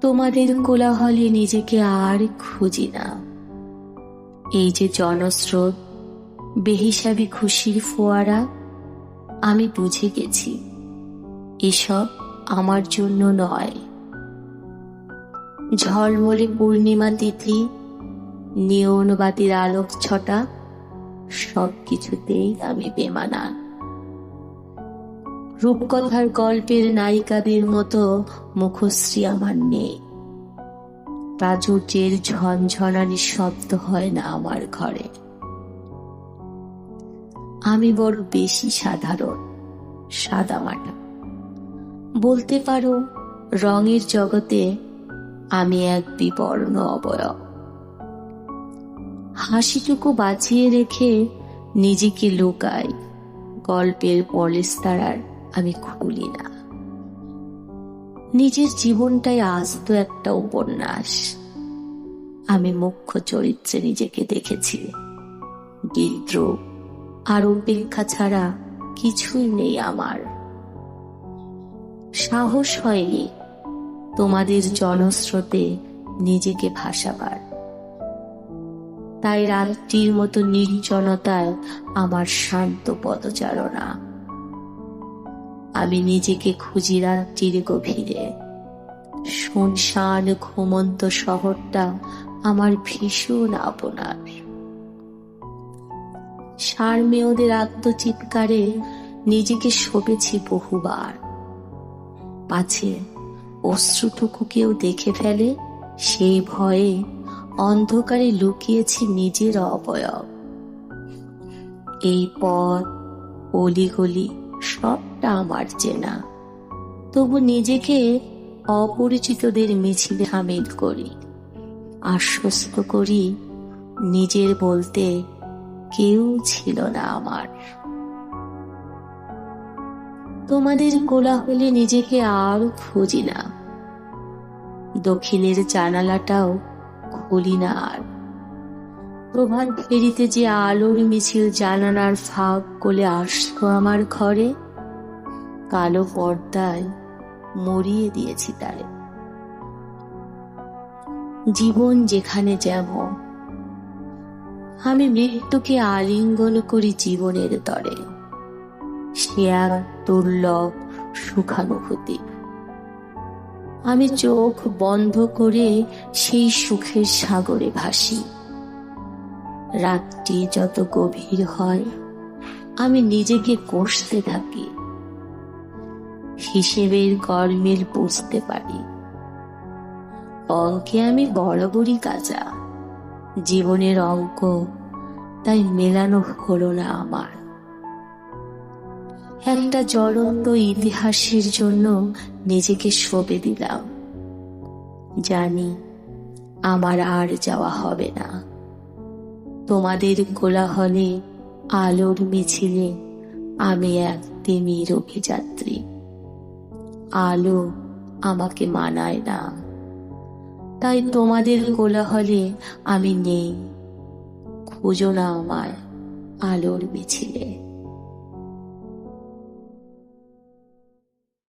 তোমাদের কোলাহলে নিজেকে আর খুঁজি না। এই যে জনস্রোত, বেহিসাবি খুশির ফোয়ারা, আমি বুঝে গেছি, এসব আমার জন্য নয়। ঝলমলে পূর্ণিমা তিথি, নিয়নবাতির আলোক ছটা সব কিছুতেই আমি বেমানা রূপকথার গল্পের নায়িকাদের মতো মুখশ্রী আমার নেই। প্রাচুর্যের ঝনঝনানি শব্দ হয় না আমার ঘরে। আমি বড় বেশি সাধারণ সাদামাটা বলতে পারো, রঙের জগতে আমি এক বিবর্ণ অবয়ব। হাসিটুকু বাঁচিয়ে রেখে নিজেকে লুকাই গল্পের পলেস্তারার আমি খুলি না। নিজের জীবনটাই আস্ত একটা উপন্যাস। আমি মুখ্য চরিত্রে নিজেকে দেখেছি। বিদ্রোহ আর উপেক্ষা ছাড়া কিছুই নেই আমার। সাহস হয়নি তোমাদের জনস্রোতে নিজেকে ভাসাবার। তাই রাত্রির মতো নির্জনতায় আমার শান্ত পদচারণা। আমি নিজেকে খুঁজি রাত্রির গভীরে। শুনশান ঘুমন্ত শহরটা আমার ভীষণ আপনার। সার মেয়েদের আত্মচিৎকারে নিজেকে শোভেছি বহুবার। পাছে অশ্রুটুকু কেউ দেখে ফেলে, সেই ভয়ে অন্ধকারে লুকিয়েছি নিজের অবয়ব। এই পথ, অলিগলি সবটা আমার চেনা। তবু নিজেকে অপরিচিতদের মিছিলে সামিল করি, আশ্বস্ত করি নিজের বলতে কেউ ছিল না আমার। তোমাদের কোলাহলে নিজেকে আর খুঁজি না। দক্ষিণের জানালাটাও খুলি না আর। প্রভাত ফেরিতে যে আলোর মিছিল জানানার ফাঁক কোলে আসতো আমার ঘরে কালো পর্দায় মরিয়ে দিয়েছি তারে। জীবন যেখানে যেমন আমি মৃত্যুকে আলিঙ্গন করি জীবনের তরে। সে এক দুর্লভ সুখানুভূতি। আমি চোখ বন্ধ করে সেই সুখের সাগরে ভাসি। রাতটি যত গভীর হয়, আমি নিজেকে কষতে থাকি। হিসেবের গরমিল বুঝতে পারি। অঙ্কে আমি বরাবরই কাজা জীবনের অঙ্ক তাই মেলানো হলো না আমার। একটা জ্বলন্ত ইতিহাসের জন্য নিজেকে সঁপে দিলাম। জানি আমার আর যাওয়া হবে না। তোমাদের কোলাহলে আলোর মিছিলে আমি এক তিমির অভিযাত্রী। আলো আমাকে মানায় না। তাই তোমাদের কোলাহলে আমি নেই। খুঁজো না আমায় আলোর মিছিলে।